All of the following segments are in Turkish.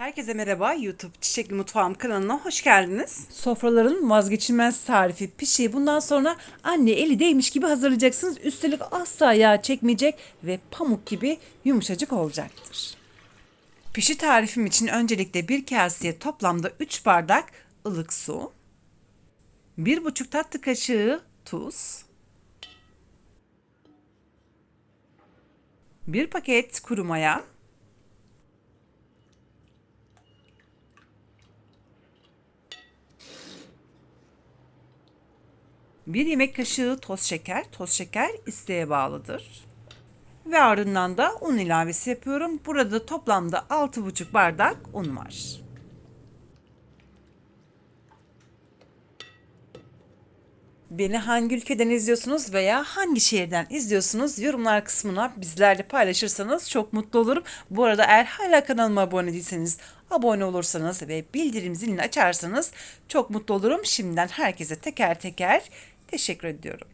Herkese merhaba YouTube Çiçekli Mutfağım kanalına hoş geldiniz. Sofraların vazgeçilmez tarifi pişi bundan sonra anne eli değmiş gibi hazırlayacaksınız. Üstelik asla yağ çekmeyecek ve pamuk gibi yumuşacık olacaktır. Pişi tarifim için öncelikle bir kaseye toplamda 3 bardak ılık su, 1,5 tatlı kaşığı tuz, 1 paket kuru maya, Bir yemek kaşığı toz şeker. Toz şeker isteğe bağlıdır. Ve ardından da un ilavesi yapıyorum. Burada toplamda 6,5 bardak un var. Beni hangi ülkeden izliyorsunuz veya hangi şehirden izliyorsunuz yorumlar kısmına bizlerle paylaşırsanız çok mutlu olurum. Bu arada eğer hala kanalıma abone değilseniz abone olursanız ve bildirim zilini açarsanız çok mutlu olurum. Şimdiden herkese teker teker teşekkür ediyorum.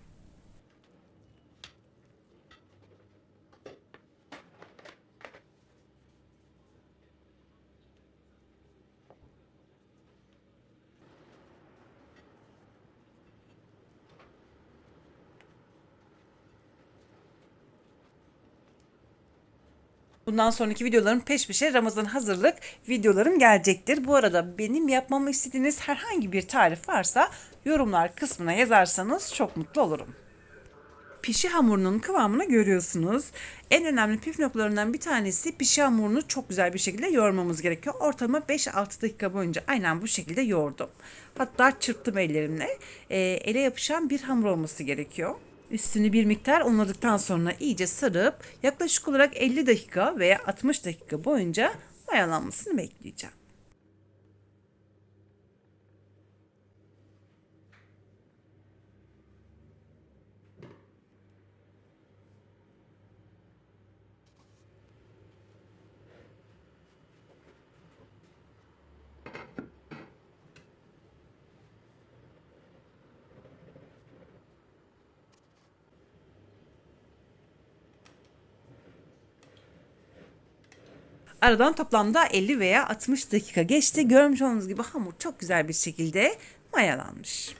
Bundan sonraki videolarım peş peşe Ramazan hazırlık videolarım gelecektir. Bu arada benim yapmamı istediğiniz herhangi bir tarif varsa yorumlar kısmına yazarsanız çok mutlu olurum. Pişi hamurunun kıvamını görüyorsunuz. En önemli püf noktalarından bir tanesi pişi hamurunu çok güzel bir şekilde yoğurmamız gerekiyor. Ortalama 5-6 dakika boyunca aynen bu şekilde yoğurdum. Hatta çırptım ellerimle. E, ele yapışan bir hamur olması gerekiyor. Üstünü bir miktar unladıktan sonra iyice sarıp yaklaşık olarak 50 dakika veya 60 dakika boyunca mayalanmasını bekleyeceğim. Aradan toplamda 50 veya 60 dakika geçti. Görmüş olduğunuz gibi hamur çok güzel bir şekilde mayalanmış.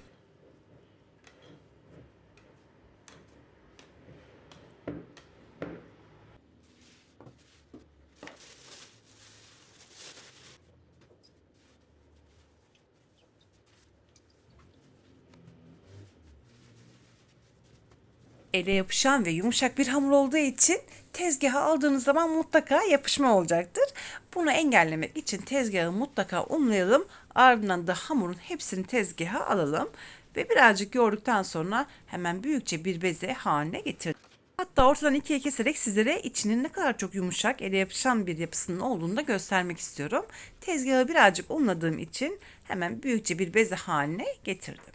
Ele yapışan ve yumuşak bir hamur olduğu için tezgaha aldığınız zaman mutlaka yapışma olacaktır. Bunu engellemek için tezgahı mutlaka unlayalım. Ardından da hamurun hepsini tezgaha alalım. Ve birazcık yoğurduktan sonra hemen büyükçe bir beze haline getirdim. Hatta ortadan ikiye keserek sizlere içinin ne kadar çok yumuşak, ele yapışan bir yapısının olduğunu da göstermek istiyorum. Tezgahı birazcık unladığım için hemen büyükçe bir beze haline getirdim.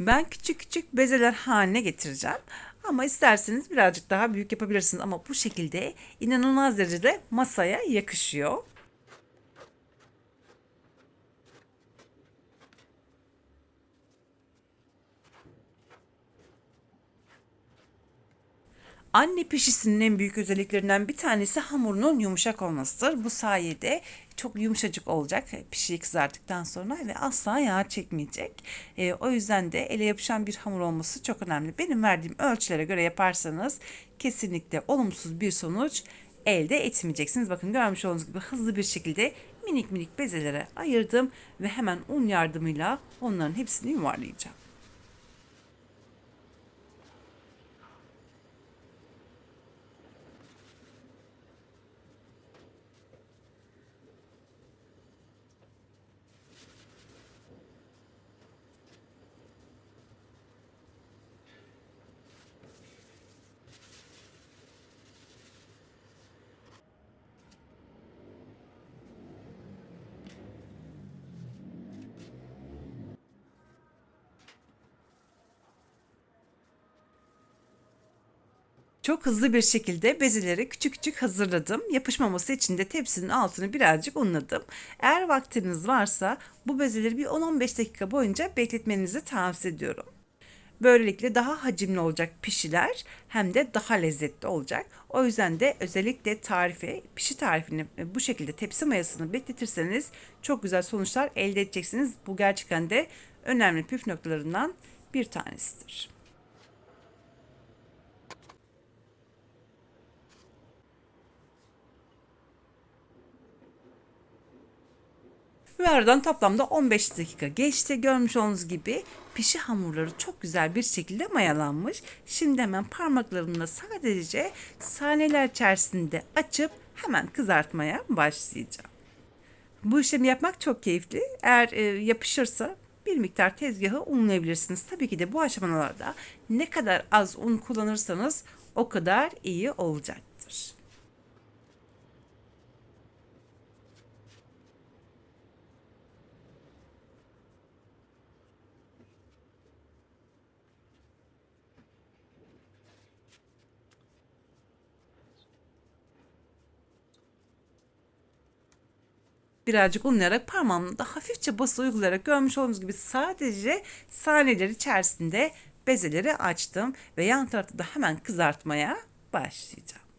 Ben küçük küçük bezeler haline getireceğim. Ama isterseniz birazcık daha büyük yapabilirsiniz. Ama bu şekilde inanılmaz derecede masaya yakışıyor. Anne pişisinin en büyük özelliklerinden bir tanesi hamurunun yumuşak olmasıdır. Bu sayede çok yumuşacık olacak pişiyi kızarttıktan sonra ve asla yağ çekmeyecek. E, o yüzden de ele yapışan bir hamur olması çok önemli. Benim verdiğim ölçülere göre yaparsanız kesinlikle olumsuz bir sonuç elde etmeyeceksiniz. Bakın görmüş olduğunuz gibi hızlı bir şekilde minik minik bezelere ayırdım ve hemen un yardımıyla onların hepsini yuvarlayacağım. Çok hızlı bir şekilde bezeleri küçük küçük hazırladım. Yapışmaması için de tepsinin altını birazcık unladım. Eğer vaktiniz varsa bu bezeleri bir 10-15 dakika boyunca bekletmenizi tavsiye ediyorum. Böylelikle daha hacimli olacak pişiler hem de daha lezzetli olacak. O yüzden de özellikle tarifi, pişi tarifini bu şekilde tepsi mayasını bekletirseniz çok güzel sonuçlar elde edeceksiniz. Bu gerçekten de önemli püf noktalarından bir tanesidir. Ve aradan toplamda 15 dakika geçti. Görmüş olduğunuz gibi pişi hamurları çok güzel bir şekilde mayalanmış. Şimdi hemen parmaklarımla sadece saniyeler içerisinde açıp hemen kızartmaya başlayacağım. Bu işlemi yapmak çok keyifli. Eğer e, yapışırsa bir miktar tezgahı unlayabilirsiniz. Tabii ki de bu aşamalarda ne kadar az un kullanırsanız o kadar iyi olacaktır. Birazcık unlayarak parmağımda hafifçe bası uygulayarak görmüş olduğunuz gibi sadece saniyeler içerisinde bezeleri açtım ve yan tarafta da hemen kızartmaya başlayacağım.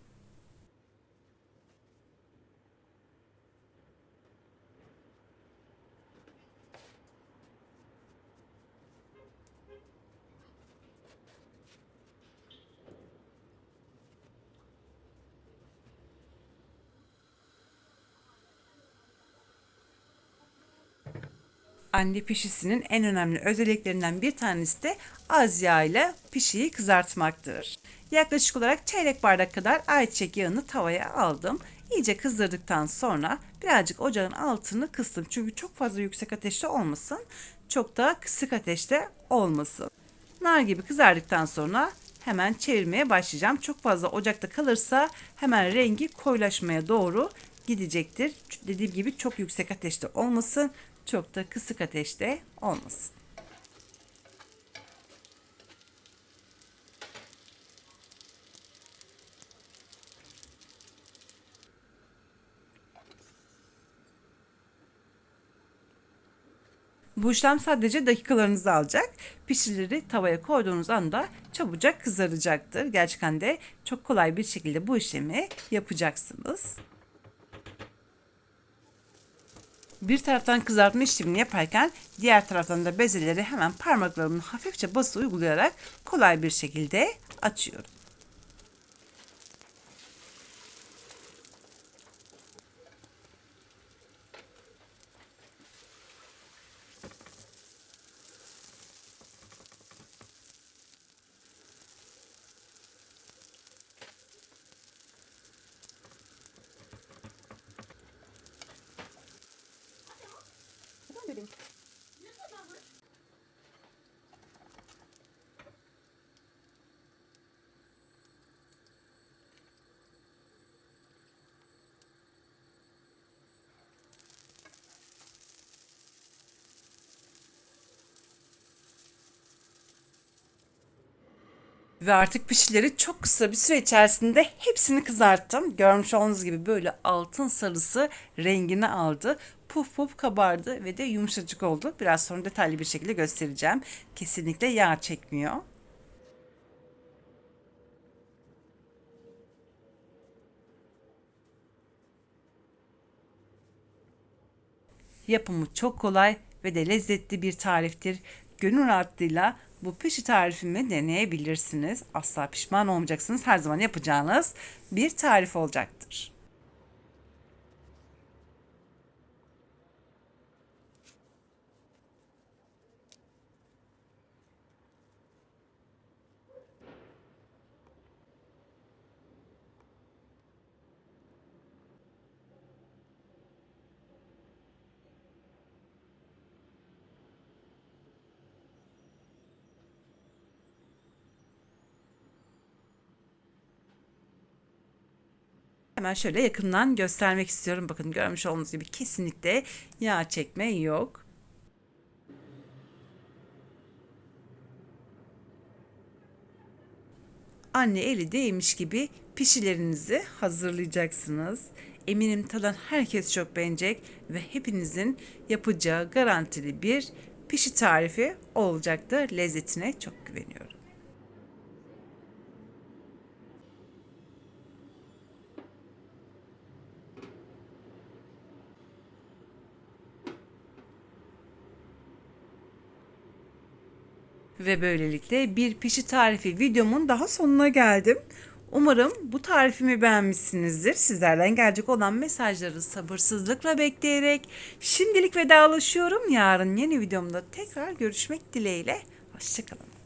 Anne pişisinin en önemli özelliklerinden bir tanesi de az yağ ile pişiyi kızartmaktır. Yaklaşık olarak çeyrek bardak kadar ayçiçek yağını tavaya aldım. İyice kızdırdıktan sonra birazcık ocağın altını kıstım. Çünkü çok fazla yüksek ateşte olmasın. Çok da kısık ateşte olmasın. Nar gibi kızardıktan sonra hemen çevirmeye başlayacağım. Çok fazla ocakta kalırsa hemen rengi koyulaşmaya doğru gidecektir. Dediğim gibi çok yüksek ateşte olmasın çok da kısık ateşte olmasın. Bu işlem sadece dakikalarınızı alacak. Pişirileri tavaya koyduğunuz anda çabucak kızaracaktır. Gerçekten de çok kolay bir şekilde bu işlemi yapacaksınız. Bir taraftan kızartma işlemini yaparken diğer taraftan da bezeleri hemen parmaklarımla hafifçe bası uygulayarak kolay bir şekilde açıyorum. Ve artık pişileri çok kısa bir süre içerisinde hepsini kızarttım. Görmüş olduğunuz gibi böyle altın sarısı rengini aldı. Puf puf kabardı ve de yumuşacık oldu. Biraz sonra detaylı bir şekilde göstereceğim. Kesinlikle yağ çekmiyor. Yapımı çok kolay ve de lezzetli bir tariftir. Gönül rahatlığıyla bu pişi tarifimi deneyebilirsiniz. Asla pişman olmayacaksınız. Her zaman yapacağınız bir tarif olacaktır. Hemen şöyle yakından göstermek istiyorum. Bakın görmüş olduğunuz gibi kesinlikle yağ çekme yok. Anne eli değmiş gibi pişilerinizi hazırlayacaksınız. Eminim tadan herkes çok beğenecek ve hepinizin yapacağı garantili bir pişi tarifi olacaktır. Lezzetine çok güveniyorum. Ve böylelikle bir pişi tarifi videomun daha sonuna geldim. Umarım bu tarifimi beğenmişsinizdir. Sizlerden gelecek olan mesajları sabırsızlıkla bekleyerek şimdilik vedalaşıyorum. Yarın yeni videomda tekrar görüşmek dileğiyle. Hoşçakalın.